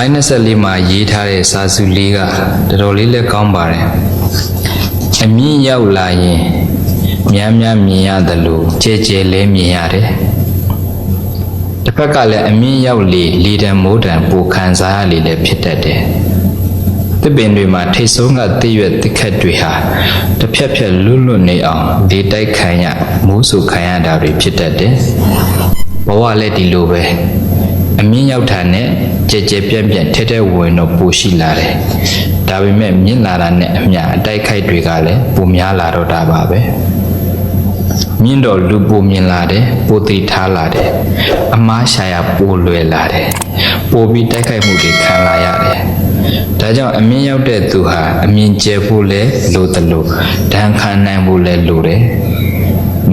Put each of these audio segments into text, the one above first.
ပိုင်း24မှာရေးထားတဲ့စာစုလေးကတော်တော်လေးလည်းကောင်းပါတယ်အမြင့်ရောက်လာရင်များများမြင်ရတယ်လို့ကြဲကြဲလဲမြင်ရတယ်တစ်ဖက်ကလည်းအမြင့်ရောက်လေလေတံမိုးတံပိုခံစားရလေလည်းဖြစ်တတ်တယ်တစ်ပင်တွေမှာထိတ်ဆုံးကတည့်ရွက်တစ်ခတ်တွေဟာတစ်ဖြက်ဖြက်လွတ်လွတ်နေအောင်လေတိုက်ခံရမိုးဆူခံရတာတွေဖြစ်တတ်တယ်ဘဝလည်းဒီလိုပဲ အမြင့်ရောက်တာနဲ့ကြဲကြဲပြန့်ပြန့်ထဲထဲဝင်တော့ပိုရှိလာတယ်ဒါပေမဲ့မြင့်လာတာနဲ့အမျှအတိုက်ခိုက်တွေကလည်းပိုများလာတော့တာပါပဲမြင့်တော့လူပိုမြင်လာတယ်ပိုသိထားလာတယ်အမားရှာရပိုလွယ်လာတယ်ပိုပြီးတိုက်ခိုက်မှုတွေခံလာရတယ်ဒါကြောင့်အမြင့်ရောက်တဲ့သူဟာအမြင့်ကျယ်ဖို့လဲလိုတယ်လို့ဒဏ်ခံနိုင်ဖို့လဲလိုတယ်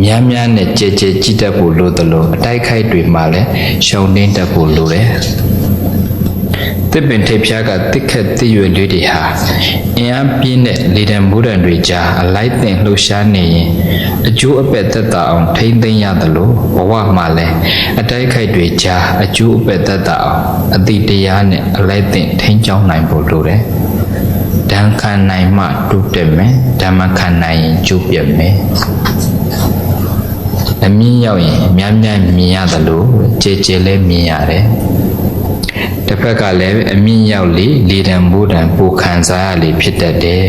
များများနဲ့ကြဲကြဲကြည့်တတ်ဖို့လိုတယ်လို့အတိုက်ခိုက်တွေမှာလည်းရှုံနှင်းတတ်ဖို့လိုတယ်တစ်ပင်ထိပ်ဖြားကတစ်ခက်တစ်ရွယ်လေးတွေဟာအင်အားပြင်းတဲ့လေတံမိုးတံတွေကြားအလိုက်တင်လှုပ်ရှားနေရင်အကျိုးအပဲ့သက်သာအောင်ထိမ့်သိမ်းရတယ်လို့ဘဝမှာလည်းအတိုက်ခိုက်တွေကြားအကျိုးအပဲ့သက်သာအောင်အတိတရားနဲ့အလိုက်တင်ထိန်းချောင်းနိုင်ဖို့လိုတယ်။ဒဏ်ခံနိုင်မှတုတက်မယ်ဓမ္မခံနိုင်ရင်ကျိုးပြတ်မယ် အမြင့်ရောက်ရင်များများမြင်ရတယ်လို့ကြည်ကြည်လည်းမြင်ရတယ်တစ်ဖက်ကလည်းအမြင့်ရောက်လေလေတံမိုးတံပိုခံစားရလေဖြစ်တတ်တယ်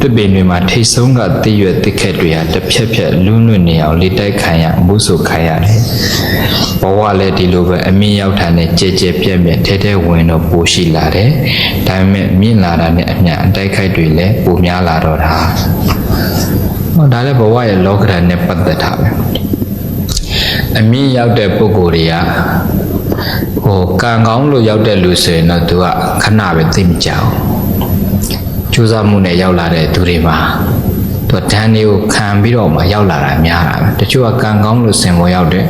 တစ်ပင်တွေမှာထိတ်ဆုံးကတည့်ရွက်တစ်ခက်တွေဟာတစ်ဖြက်ဖြက်လွန်းလွန်းနေအောင်လေတိုက်ခံရမှုဆိုခံရတယ်ဘဝလည်းဒီလိုပဲအမြင့်ရောက်တာနဲ့ကြဲကြဲပြက်ပြက်ထဲထဲဝင်တော့ပိုရှိလာတယ်ဒါပေမဲ့မြင့်လာတာနဲ့အမျှအတိုက်ခိုက်တွေလည်းပိုများလာတော့တာ ဟောဒါလည်းဘဝရဲ့လောကဓာတ်နဲ့ပတ်သက်တာပဲအမြင့်ရောက်တဲ့ပုဂ္ဂိုလ်တွေကဟိုကံကောင်းလို့ရောက်တဲ့လူဆိုရင်တော့သူကခဏပဲသိမကြအောင်ကြိုးစားမှုနဲ့ရောက်လာတဲ့သူတွေမှာသူကဓာန်တွေကိုခံပြီးတော့မှရောက်လာတာများတာပဲတချို့ကကံကောင်းလို့စင်ပေါ်ရောက်တယ်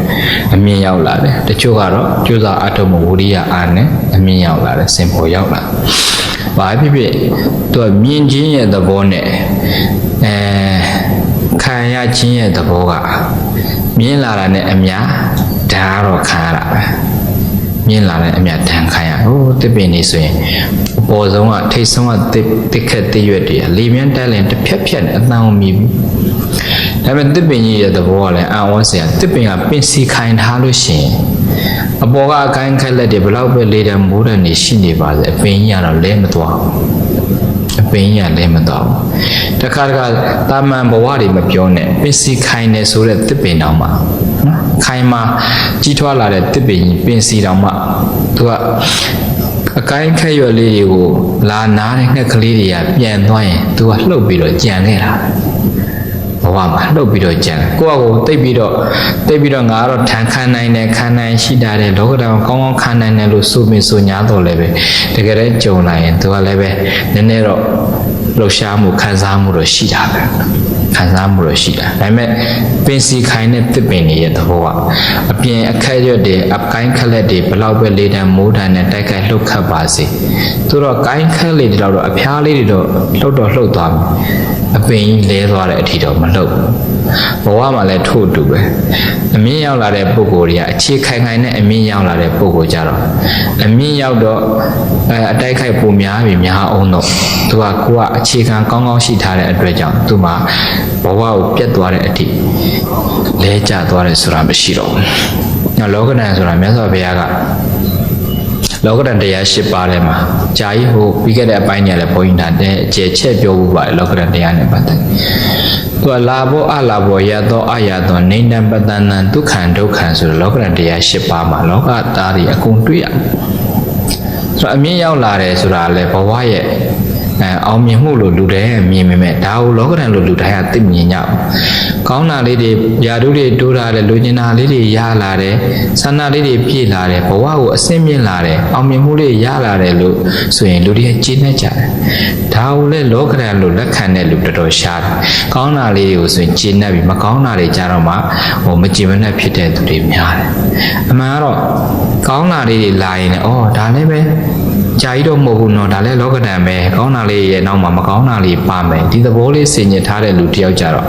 အမြင့်ရောက်လာတယ်တချို့ကတော့ကြိုးစားအထုံးမှုဝိရိယအားနဲ့အမြင့်ရောက်လာတယ်စင်ပေါ်ရောက်လာဘာဖြစ်ဖြစ်သူကမြင်ချင်းရဲ့သဘောနဲ့အဲ ခံရချင်းရဲ့သဘောကမြင်လာတာနဲ့အများဒါကတော့ခံရတာပဲမြင်လာတဲ့အမြတ်တန်ခံရဟိုတစ်ပင်နေဆိုရင်အပေါ်ဆုံးကထိတ်ဆုံးကတစ်တစ်ခက်တစ်ရွက်တည်းလေမြန်းတက်လင်တစ်ဖြက်ဖြက်နဲ့အတန်အောင်မြည်ဘူးဒါပေမဲ့တစ်ပင်ကြီးရဲ့သဘောကလည်းအံ့ဩစရာတစ်ပင်ကပင်စီခိုင်ထားလို့ရှိရင်အပေါ်ကအကိုင်းခက်လက်တွေဘလောက်ပဲလေတံမိုးတံနေရှိနေပါစေအပင်ကြီးကတော့လဲမသွားဘူးအ ပင်ကြီးကလဲမသွားဘူးတခါတခါတာမန်ဘဝတွေမပြောနဲ့ပင်စီခိုင်နေဆိုတဲ့တစ်ပင်တောင်မှာနော်ခိုင်မှာကြီးထွားလာတဲ့တစ်ပင်ကြီးပင်စီတောင်မှသူကအကိုင်းခက်ရွက်လေးတွေကိုလာနားတဲ့ငှက်ကလေးတွေကပြန်သွားရင်သူကလှုပ်ပြီးတော့ကြံခဲ့တာဘ ဝမှာလှုပ်ပြီးတော့ကြံကိုယ့်အကိုတိတ်ပြီးတော့တိတ်ပြီးတော့ငါကတော့ထန်ခံနိုင်တယ်ခံနိုင်ရှိတာတယ်လောကဓာတ်ကောင်းကောင်းခံနိုင်တယ်လို့ဆိုပြီးဆိုညာတော့လည်းပဲတကယ်တည်းကြုံလာရင်သူကလည်းပဲနည်းနည်းတော့လှုပ်ရှားမှုခံစားမှုတော့ရှိတာပဲ ခံစားမှုတော့ရှိတာဒါပေမဲ့ပင်စီခိုင်တဲ့တစ်ပင်တွေရဲ့သဘောကအပြင်အခက်ရွက်တွေအကိုင်းခက်လက်တွေဘလောက်ပဲလေးတန်းမိုးတန်းနဲ့တိုက်ခိုက်လှုပ်ခတ်ပါစေသူတော့ကိုင်းခက်လေးတွေတော့အဖျားလေးတွေတော့လှုပ်တော့လှုပ်သွားမယ်အပင်ကြီးလဲသွားတဲ့အထိတော့မလှုပ်ဘူးဘဝမှာလည်းထို့အတူပဲအမြင့်ရောက်လာတဲ့ပုံကိုယ်တွေကအခြေခိုင်ခိုင်နဲ့အမြင့်ရောက်လာတဲ့ပုံကိုယ်ကြတော့အမြင့်ရောက်တော့အဲအတိုက်ခိုက်ပုံများပြီများအောင်တော့သူကကိုကအခြေခံကောင်းကောင်းရှိထားတဲ့အတွက်ကြောင့်သူမှဘဝကိုပြတ်သွားတဲ့အထိလဲကျသွားတယ်ဆိုတာမရှိတော့ဘူး။နောက်လောကဓာတ်ဆိုတာမြတ်စွာဘုရားက လောကဓာတ်တရား၈ပါးထဲမှာဂျာကြီးဟိုပြီးခဲ့တဲ့အပိုင်းညလည်းဘုန်းကြီးနာတဲ့အကျယ်ချက်ပြောဖို့ပါတယ်လောကဓာတ်တရားနဲ့ပတ်သက်။သူကလာဘောအလာဘောရသောအရသောနေနံပတန်တန်ဒုက္ခံဒုက္ခံဆိုတဲ့လောကဓာတ်တရား၈ပါးမှာလောကသားတွေအကုန်တွေ့ရတယ်။ဆိုတော့အမြင့်ရောက်လာတယ်ဆိုတာလည်းဘဝရဲ့ အဲအောင်မြင်မှုလို့လူတယ်မြင်မိမဲ့ဒါကိုလောကဓာတ်လို့လူတိုင်းကသိမြင်ကြအောင်ကောင်းတာလေးတွေယာတုတွေတိုးလာတယ်လူကျင်တာလေးတွေရလာတယ်ဆန္ဒလေးတွေပြည့်လာတယ်ဘဝကိုအဆင့်မြင့်လာတယ်အောင်မြင်မှုလေးရလာတယ်လို့ဆိုရင်လူတွေကကျေနပ်ကြတယ်ဒါကိုလည်းလောကဓာတ်လို့လက်ခံတဲ့လူတော်တော်ရှားတယ်ကောင်းတာလေးတွေကိုဆိုရင်ကျေနပ်ပြီးမကောင်းတာတွေကြတော့မှဟိုမကြည်မနှက်ဖြစ်တဲ့သူတွေများတယ်အမှန်ကတော့ကောင်းတာလေးတွေလာရင်လည်းအော်ဒါလည်းပဲ ကြာကြီးတော့မဟုတ်ဘူးနော်ဒါလည်းလောကဓာတ်ပဲကောင်းတာလေးရဲ့နောက်မှာမကောင်းတာလေးပါမယ်ဒီသဘောလေးဆင်ញင်ထားတဲ့လူတယောက်ကြတော့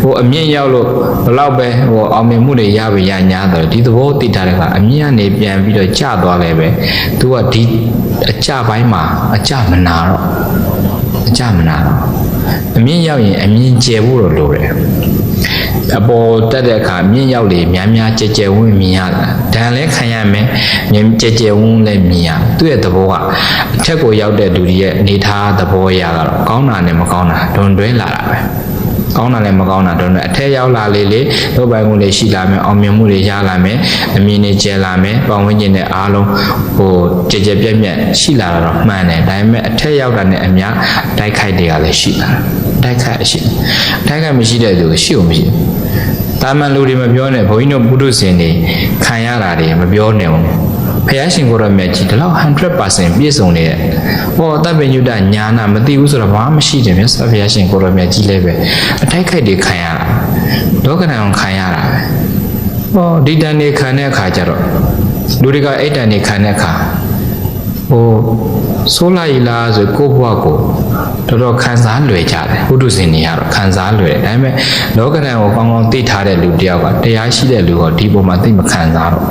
ဟိုအမြင့်ရောက်လို့ဘလောက်ပဲဟိုအောင်မြင်မှုတွေရပြီရညာတော့ဒီသဘောသိထားတဲ့ကအမြင့်ကနေပြန်ပြီးတော့ကျသွားလဲပဲ तू ကဒီအကျပိုင်းမှာအကျမနာတော့အကျမနာတော့အမြင့်ရောက်ရင်အမြင့်ကျယ်ဖို့တော့လိုတယ် အပေါ်တက်တဲ့အခါမြင့်ရောက်လေများများကြဲကြဲဝန်းမြင်ရတာဒဏ်လည်းခံရမယ်မြင်ကြဲကြဲဝန်းလည်းမြင်ရသူ့ရဲ့သဘောကအထက်ကိုရောက်တဲ့လူတွေရဲ့အနေထားသဘောအရကတော့ကောင်းတာနဲ့မကောင်းတာဒွန်တွဲလာတာပဲကောင်းတာလည်းမကောင်းတာဒွန်တွဲအထက်ရောက်လာလေလေလောပိုင်မှုတွေရှိလာမယ်အောင်မြင်မှုတွေရလာမယ်အမြင်တွေကျဲလာမယ်ပတ်ဝန်းကျင်နဲ့အားလုံးဟိုကြဲကြဲပြက်ပြက်ရှိလာတာတော့မှန်တယ်ဒါပေမဲ့အထက်ရောက်တာနဲ့အများတိုက်ခိုက်တွေကလည်းရှိလာတယ် တိုက်ခိုက်ရှိတိုက်ခိုက်မရှိတဲ့သူရှိုံမရှိဘူးတာမန်လူတွေမပြောနဲ့ဘုန်းကြီးတို့ပုထုဇဉ်တွေခံရတာတွေမပြောနဲ့ဘူးဖះရှင်ကိုရမြတ်ကြီးဒီလောက်100%ပြည့်စုံနေတဲ့ဟောတပ်ပင်ညုတညာနာမသိဘူးဆိုတော့ဘာမှမရှိတယ်မြတ်စွာဘုရားရှင်ကိုရမြတ်ကြီးလည်းပဲအထိုက်ခိုက်တွေခံရတာလောကဓာတ်အောင်ခံရတာပဲဟောဒီတန်တွေခံတဲ့အခါကျတော့လူတွေကအဲ့တန်တွေခံတဲ့အခါဟို ဆိုးလိုက်လားဆိုကိုယ့်ဘဝကိုတော်တော်ခံစားလွယ်ကြတယ်ဘုဒ္ဓဇင်တွေကတော့ခံစားလွယ်တယ်ဒါပေမဲ့လောကဓာတ်ကိုကောင်းကောင်းသိထားတဲ့လူတစ်ယောက်ကတရားရှိတဲ့လူကဒီပုံမှာသိမခံစားတော့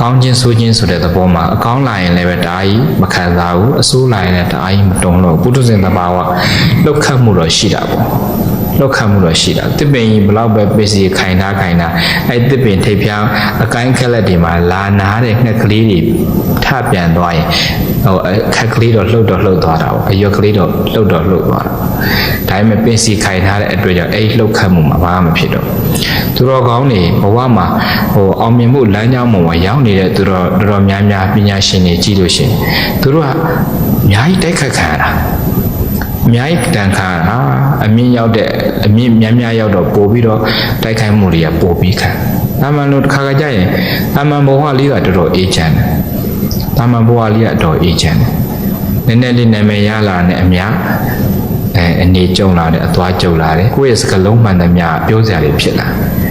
ကောင်းခြင်းဆိုးခြင်းဆိုတဲ့သဘောမှာအကောင်းလာရင်လည်းပဲတအားကြီးမခံစားဘူးအဆိုးလာရင်လည်းတအားကြီးမတုံ့လို့ပုထုဇဉ်သဘာဝလောက်ခတ်မှုတော့ရှိတာပေါ့ လောက်ခတ်မှုတော့ရှိတာတစ်ပင်ကြီးဘလောက်ပဲပစ္စည်းခိုင်ထားခိုင်ထားအဲ့တစ်ပင်ထိပ်ဖြောင်းအကိုင်းခက်လက်တွေမှာလာနာတဲ့ငှက်ကလေးတွေထပြန်သွားရင်ဟိုအခက်ကလေးတော့လှုပ်တော့လှုပ်သွားတာပေါ့အရွက်ကလေးတော့လှုပ်တော့လှုပ်သွားတာဒါပေမဲ့ပစ္စည်းခိုင်ထားတဲ့အတွက်ကြောင့်အဲ့လှုပ်ခတ်မှုမှာဘာမှမဖြစ်တော့သူတော်ကောင်းတွေဘဝမှာဟိုအောင်မြင်မှုလမ်းကြောင်းပေါ်မှာရောက်နေတဲ့သူတော်တော်တော်များများပညာရှင်တွေကြည့်လို့ရှိရင်သူတို့ကအများကြီးတိုက်ခတ်ခံရတာ အများကြီးတန်ခါတာအမြင့်ရောက်တဲ့အမြင့်များများရောက်တော့ပို့ပြီးတော့တိုက်ခိုက်မှုတွေကပို့ပြီးခံ။တာမန်လို့တစ်ခါခါကြရင်တာမန်ဘဝလေးကတော်တော်အေးချမ်းတယ်။တာမန်ဘဝလေးကအတော်အေးချမ်းတယ်။နည်းနည်းလေးနာမည်ရလာတဲ့အများအဲအနေကြုံလာတဲ့အသွားကြုံလာတယ်။ကိုယ့်ရဲ့စကလုံးမှန်သမျှပြောစရာတွေဖြစ်လာ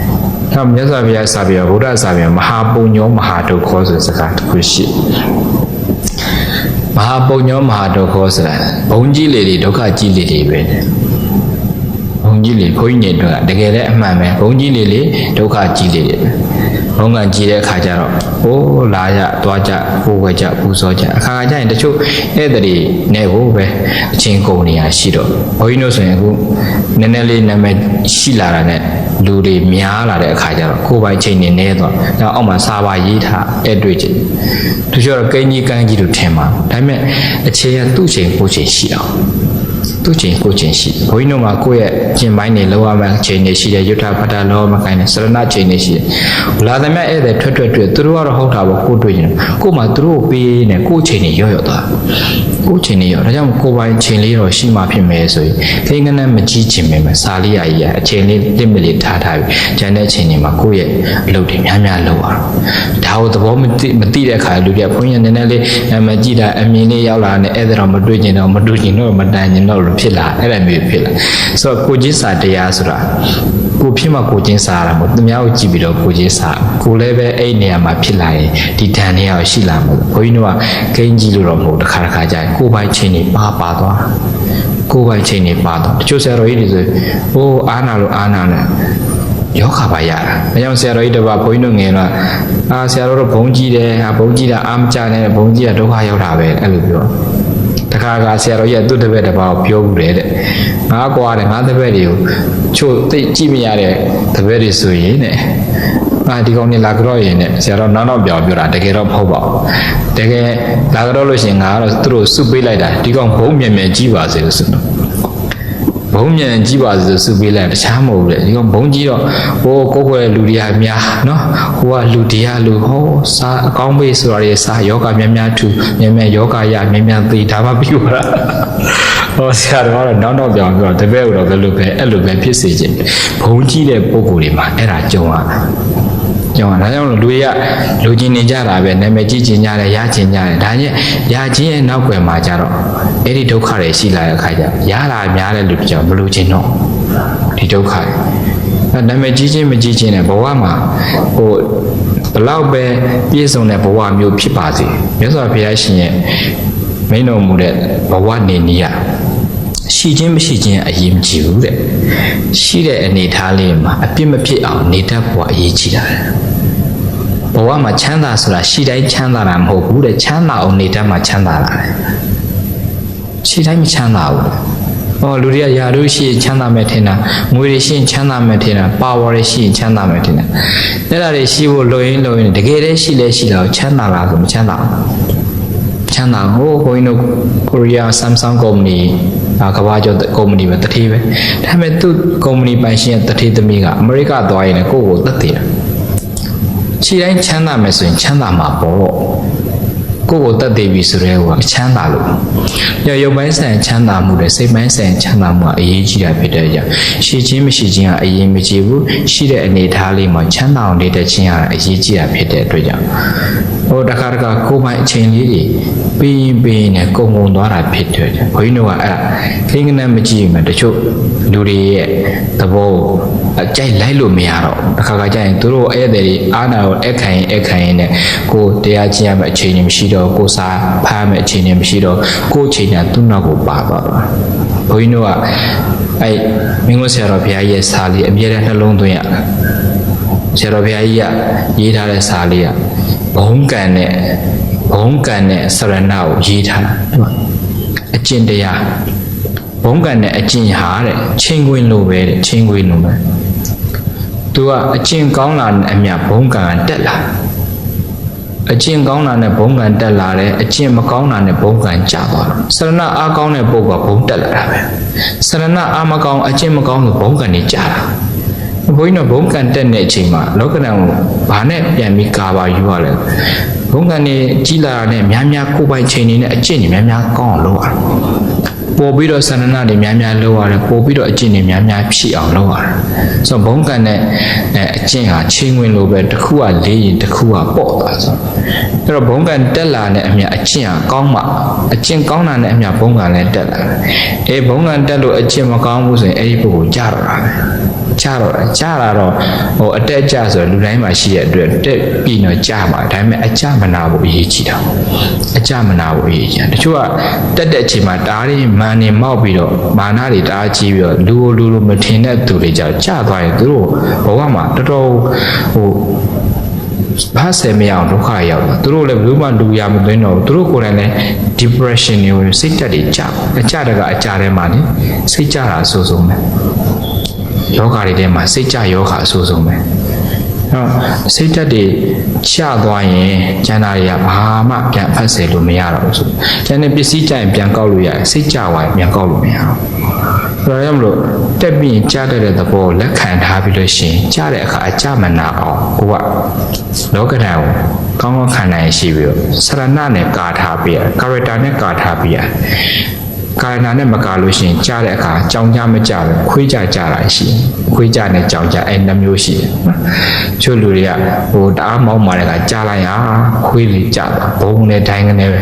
။နောက်မြတ်စွာဘုရားစာပေဗုဒ္ဓစာပေမဟာပုံညောမဟာဒုက္ခဆိုတဲ့စကားတစ်ခုရှိတယ်။ မဟာပုံညောမဟာဒုက္ခဆိုတာဘုံကြီးလေတွေဒုက္ခကြီးလေတွေပဲဘုံကြီးလေခွင်းနေတော့တကယ်လည်းအမှန်ပဲဘုံကြီးလေလေဒုက္ခကြီးလေတွေ ပဲဘုံကကြီးတဲ့အခါကျတော့ဟိုးလာကြသွားကြကိုယ်ဝဲကြပူဇော်ကြအခါခါကျရင်တချို့ဧည့်သည်နဲ့ကိုပဲအချင်းကုန်နေရရှိတော့ဘုန်းကြီးတို့ဆိုရင်အခုနည်းနည်းလေးနာမည်ရှိလာတာနဲ့လူတွေများလာတဲ့အခါကျတော့ကိုယ်ပိုင်ချိန်နေနေတော့နောက်အောက်မှာစာပါရေးထားအဲ့တွေ့ချင်သူပြောတော့ကိန်းကြီးကန်းကြီးတို့ထင်ပါဒါပေမဲ့အခြေရသူ့ချိန်ကိုယ်ချိန်ရှိအောင် သူ့ချိန်ကိုယ်ချိန်ရှိဘုန်းကြီးတို့မှာကိုယ့်ရဲ့ကျင့်ပိုင်းတွေလောရမယ့်ချိန်တွေရှိတယ်ယုထဖတ္တလောမကိုင်းတယ်စရဏချိန်တွေရှိတယ်။လာသမျှဧည့်သည်ထွက်ထွက်ထွက်သူတို့ကတော့ဟုတ်တာပေါ့ကိုယ်တွေ့ရင်ကိုယ်မှသူတို့ပေးနေကိုယ်ချိန်တွေရော့ရော့သွား။ကိုယ်ချိန်တွေရော့ဒါကြောင့်ကိုယ်ပိုင်ချိန်လေးတော့ရှိမှဖြစ်မယ်ဆိုရင်ခိန်းကနန်းမကြီးချင်ပဲစာလေးရာကြီးရအချိန်လေးတစ်မိနစ်ထားထားပြီးကျန်တဲ့ချိန်တွေမှာကိုယ့်ရဲ့အလုပ်တွေများများလုပ်ရအောင်။ဒါ ကိုသဘောမသိမသိတဲ့အခါလူတွေကဘုန်းကြီးကနည်းနည်းလေးအမကြည့်တာအမြင်လေးရောက်လာတဲ့ဧည့်သည်တော်မတွေ့ကျင်တော့မတွေ့ကျင်တော့မတန်ကျင်တော့လို့ဖြစ်လာအဲ့ဒါမျိုးဖြစ်လာဆိုတော့ကိုချင်းစာတရားဆိုတာကိုဖြစ်မှကိုချင်းစာရတာမဟုတ်သူများကိုကြည့်ပြီးတော့ကိုချင်းစာကိုလည်းပဲအဲ့နေရာမှာဖြစ်လာရင်ဒီဓာန်တွေရောရှိလာမှာဘုန်းကြီးတို့ကဂိမ်းကြီးလို့တော့မဟုတ်တစ်ခါတစ်ခါကြာရင်ကိုယ်ပိုင်ချင်းတွေပါပါသွားကိုယ်ပိုင်ချင်းတွေပါတော့တချို့ဆရာတော်ကြီးတွေဆိုဟိုးအာနာလို့အာနာနဲ့ ယောဂပါရတာ။ဒါကြောင့်ဆရာတော်ကြီးတပါဘုန်းကြီးတို့ငယ်တော့အာဆရာတော်တို့ဘုံကြီးတယ်ဟာဘုံကြီးတာအာမကြနဲ့ဘုံကြီးကဒုက္ခရောက်တာပဲအဲ့လိုပြော။တခါကဆရာတော်ကြီးကသူ့တပည့်တစ်ပါးကိုပြောဘူးတယ်တဲ့။ငါကွာတယ်ငါတပည့်တွေကိုချို့သိကြည့်မရတဲ့တပည့်တွေဆိုရင်တဲ့။အာဒီကောင်နေလာကြတော့ရင်နဲ့ဆရာတော်နောက်နောက်ပြောင်ပြောတာတကယ်တော့မဟုတ်ပါဘူး။တကယ်လာကြတော့လို့ရှိရင်ငါကတော့သူတို့စုပေးလိုက်တာဒီကောင်ဘုံမြန်မြန်ကြီးပါစေလို့ဆိုတော့ ဘုံမြန်ကြီးပါစေစုပေးလိုက်တခြားမဟုတ်ဘူးလေဒီကောင်ဘုံကြီးတော့ဟိုကိုယ်ကိုယ်လူတွေကများနော်ဟိုကလူတရားလူဟောစာအကောင်းပေးဆိုတာတွေစာယောဂများများထူများများယောဂရများများသိဒါမှပြီးပါလားဟောဆရာတော်ကတော့နောက်တော့ပြောင်းပြောတပည့်တော့ဘယ်လိုပဲအဲ့လိုပဲဖြစ်စေခြင်းဘုံကြီးတဲ့ပုံကိုယ်တွေမှာအဲ့ဒါကြုံရတာ ကြောင့်ဒါကြောင့်လူတွေကလူချင်းနေကြတာပဲနာမည်ကြီးချင်းကြတယ်ရချင်းကြတယ်ဒါညရချင်းရဲ့နောက်ွယ်မှာကြတော့အဲ့ဒီဒုက္ခတွေရှိလာတဲ့အခါကျရလာများတဲ့လူတကြောင်မလူချင်းတော့ဒီဒုက္ခတွေအဲနာမည်ကြီးချင်းမကြီးချင်းနဲ့ဘဝမှာဟိုဘလောက်ပဲပြည့်စုံတဲ့ဘဝမျိုးဖြစ်ပါစေမြတ်စွာဘုရားရှင်ရဲ့မိန့်တော်မူတဲ့ဘဝနေနည်းอ่ะ ရှိချင်းမရှိချင်းအရေးမကြီးဘူးတဲ့ရှိတဲ့အနေအထားလေးမှာအပြစ်မဖြစ်အောင်နေတတ်ဖို့အရေးကြီးတာတဲ့ဘဝမှာချမ်းသာဆိုတာရှိတိုင်းချမ်းသာတာမဟုတ်ဘူးတဲ့ချမ်းသာအောင်နေတတ်မှချမ်းသာတာတဲ့ရှိတိုင်းမချမ်းသာဘူးဟောလူတွေကယာတို့ရှိရင်ချမ်းသာမယ်ထင်တာငွေတွေရှိရင်ချမ်းသာမယ်ထင်တာပါဝါတွေရှိရင်ချမ်းသာမယ်ထင်တာအဲ့ဒါတွေရှိဖို့လိုရင်းလိုရင်းတကယ်တည်းရှိလဲရှိတော့ချမ်းသာလားဆိုမချမ်းသာဘူး ချမ်းသာဟိုဘိုင်းတို့ကိုရီးယား Samsung ကုမ္ပဏီအာကဘာကျော်ကုမ္ပဏီပဲတတိပဲဒါပေမဲ့သူ့ကုမ္ပဏီပိုင်ရှင်ရဲ့တတိသမီးကအမေရိကသွားရင်လည်းကိုယ့်ကိုယ်သက်သေတယ်ခြေတိုင်းချမ်းသာမယ်ဆိုရင်ချမ်းသာမှာပေါ့ကိုယ့်ကိုယ်သက်သေပြီဆိုတဲ့ဟိုကချမ်းသာလို့ညရုပ်ပိုင်းဆိုင်ချမ်းသာမှုနဲ့စိတ်ပိုင်းဆိုင်ချမ်းသာမှုကအရေးကြီးတာဖြစ်တဲ့အကြောင်းရှိချင်းမရှိချင်းကအရေးမကြီးဘူးရှိတဲ့အနေအထားလေးမှာချမ်းသာအောင်နေတဲ့ချင်းကအရေးကြီးတာဖြစ်တဲ့အတွက်ကြောင့် ဟိုတခါတခါကိုယ်ပိုင်အချိန်လေးတွေပြီးရင်ပြီးရင်နဲ့ကုံကုံသွားတာဖြစ်တဲ့ကြောင့်ဘုန်းကြီးတို့ကအဲ့ဒါခိန်းကနမကြည့်မှတချို့လူတွေရဲ့သဘောကိုအကြိုက်လိုက်လို့မရတော့ဘူးတခါခါကျရင်သူတို့အဲ့တဲ့တွေအားနာကိုအခန့်ရင်အခန့်ရင်နဲ့ကိုယ်တရားကျင့်ရမယ့်အချိန်တွေမရှိတော့ကိုယ်စားဖားရမယ့်အချိန်တွေမရှိတော့ကိုယ်အချိန်ကသူ့နောက်ကိုပါသွားတာဘုန်းကြီးတို့ကအဲ့မင်းတို့ဆရာတော်ဘုရားရဲ့စာလေးအမြဲတမ်းနှလုံးသွင်းရတာဆရာတော်ဘုရားကြီးကရေးထားတဲ့စာလေးက ဘုံကံနဲ့ဘုံကံနဲ့စရဏကိုရေးထားတာဒီမှာအကျင့်တရားဘုံကံနဲ့အကျင့်ဟာတဲ့ချင်းခွင်းလိုပဲတဲ့ချင်းခွင်းလိုပဲသူကအကျင့်ကောင်းလာတဲ့အမြဘုံကံကတက်လာအကျင့်ကောင်းတာနဲ့ဘုံကံတက်လာတယ်အကျင့်မကောင်းတာနဲ့ဘုံကံကျသွားတယ်စရဏအားကောင်းတဲ့ပုဂ္ဂိုလ်ကဘုံတက်လာတာပဲစရဏအားမကောင်းအကျင့်မကောင်းလို့ဘုံကံနေကျတာဘုန်းကြီးတို့ဘုံကံတက်တဲ့အချိန်မှာလောကဓာတ်ကို ဘာနဲ့ပြန်ပြီးကာပါယူရလဲဘုံကံနေကြီးလာတဲ့များများကိုယ်ပိုင်ချိန်နေနဲ့အကျင့်တွေများများကောင်းအောင်လုပ်ရပို့ပြီးတော့ဆန္ဒနာတွေများများလုပ်ရတယ်ပို့ပြီးတော့အကျင့်တွေများများဖြည့်အောင်လုပ်ရတယ်ဆိုတော့ဘုံကံနဲ့အကျင့်ဟာချင်းဝင်လို့ပဲတစ်ခုကလေးရင်တစ်ခုကပေါ့သွားဆိုအဲ့တော့ဘုံကံတက်လာတဲ့အမြအကျင့်ဟာကောင်းမှအကျင့်ကောင်းတာနဲ့အမြဘုံကံလည်းတက်လာတယ်အေးဘုံကံတက်လို့အကျင့်မကောင်းဘူးဆိုရင်အဲ့ဒီပုဂ္ဂိုလ်ကြတော့တာပဲ ကြတော့တယ်ကြတာတော့ဟိုအတက်ကြဆိုလူတိုင်းမှာရှိတဲ့အတွက်တက်ပြီးတော့ကြပါဒါပေမဲ့အကြမနာဖို့အရေးကြီးတာအကြမနာဖို့အရေးကြီးတာတချို့ကတက်တဲ့အချိန်မှာတားရင်းမာနေမောက်ပြီးတော့မာနတွေတားကြီးပြီးတော့လူလူလူမထင်တဲ့သူတွေကြောင့်ကြသွားရင်သူတို့ဘဝမှာတော်တော်ဟိုဘာဆယ်မရအောင်ဒုက္ခရောက်တာသူတို့လည်းဘယ်လိုမှလူရမသွင်းတော့ဘူးသူတို့ကိုယ်တိုင်လည်း depression တွေဝင်စိတ်တက်တွေကြအကြတကအကြထဲမှာနေစိတ်ကြတာအဆိုးဆုံးပဲ ယောဂါတွေထဲမှာစိတ်ကြယောဂါအဆိုးဆုံးပဲနော်စိတ်တက်တွေချသွားရင်ကျန်တာတွေကဘာမှပြန်ဖတ်ဆယ်လို့မရတော့ဘူးဆိုကျန်တဲ့ပစ္စည်းကြရင်ပြန်ကောက်လို့ရတယ်စိတ်ကြသွားရင်ပြန်ကောက်လို့မရတော့ဘူးဒါကြောင့်မလို့တက်ပြီးရင်ကြားတဲ့သဘောလက်ခံထားပြီးလို့ရှိရင်ကြားတဲ့အခါအကြမနာအောင်ကိုကလောကဓာတ်ကိုကောင်းကောင်းခံနိုင်ရှိပြီးတော့စရဏနဲ့ကာထားပြီးရကာရက်တာနဲ့ကာထားပြီးရ ကာယနာနဲ့မကာလို့ရှိရင်ကြားတဲ့အခါကြောင်ကြမကြပဲခွေးကြကြတာရှိတယ်ခွေးကြနဲ့ကြောင်ကြအဲ့နှမျိုးရှိတယ်နော်ချို့လူတွေကဟိုတအားမောင်းမာတဲ့ကကြားလိုက်ဟာခွေးလေးကြတာဘုံနဲ့ဒိုင်းကနေပဲ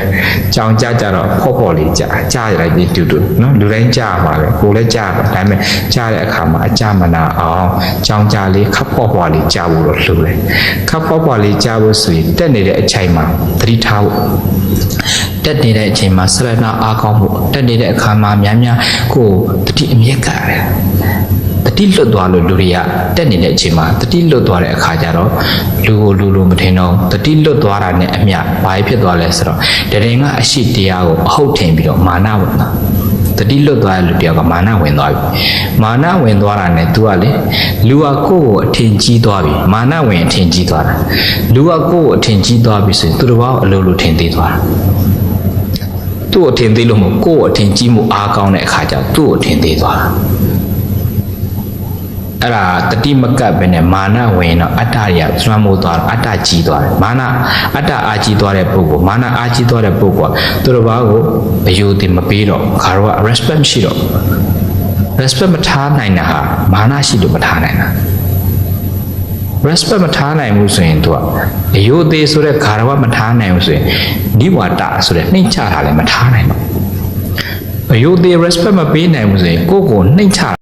ကြောင်ကြကြတော့ဖော့ဖော့လေးကြကြားရလိုက်ပြီးတူတူနော်လူတိုင်းကြားပါလေကိုလည်းကြားပါဒါပေမဲ့ကြားတဲ့အခါမှာအကြမနာအောင်ကြောင်ကြလေးခပ်ဖော့ဖော့လေးကြားဖို့တော့လှူတယ်ခပ်ဖော့ဖော့လေးကြားဖို့ဆိုရင်တက်နေတဲ့အချိန်မှာသတိထားဖို့ တက်နေတဲ့အချိန်မှာဆရဏအားကောင်းဖို့တက်နေတဲ့အခါမှာများများကိုယ်တတိအမြက်ကရတယ်တတိလွတ်သွားလို့လူတွေကတက်နေတဲ့အချိန်မှာတတိလွတ်သွားတဲ့အခါကျတော့လူကိုလူလိုမထင်တော့တတိလွတ်သွားတာနဲ့အမျှဘာဖြစ်သွားလဲဆိုတော့တရင်ကအရှိတရားကိုအဟုတ်ထင်ပြီးတော့မာနဝင်တာတတိလွတ်သွားတဲ့လူတယောက်ကမာနဝင်သွားပြီမာနဝင်သွားတာနဲ့ तू ကလေလူကကိုယ့်ကိုအထင်ကြီးသွားပြီမာနဝင်အထင်ကြီးသွားတာလူကကိုယ့်ကိုအထင်ကြီးသွားပြီဆိုရင်သူတစ်ပါးကိုအလိုလိုထင်သေးသွားတာ သူ့အထင်သေးလို့မဟုတ်ကိုယ့်အထင်ကြီးမှုအားကောင်းတဲ့အခါကျသူ့အထင်သေးသွားတာအဲ့ဒါတတိမကပ်ပဲနဲ့မာနဝင်ရင်တော့အတ္တရသွမ်းမိုးသွားအတ္တကြီးသွားတယ်မာနအတ္တအားကြီးသွားတဲ့ပုဂ္ဂိုလ်မာနအားကြီးသွားတဲ့ပုဂ္ဂိုလ်ကသူတစ်ပါးကိုအယုဒိမပေးတော့ခါတော့ respect မရှိတော့ respect မထားနိုင်တာဟာမာနရှိလို့မထားနိုင်တာ respect မထားနိုင်ဘူးဆိုရင်သူကအယုသေးဆိုတဲ့ဂါရဝမထားနိုင်ဘူးဆိုရင်နိဝါဒဆိုတဲ့နှိမ့်ချတာလည်းမထားနိုင်တော့အယုသေး respect မပေးနိုင်ဘူးဆိုရင်ကိုယ့်ကိုနှိမ့်ချ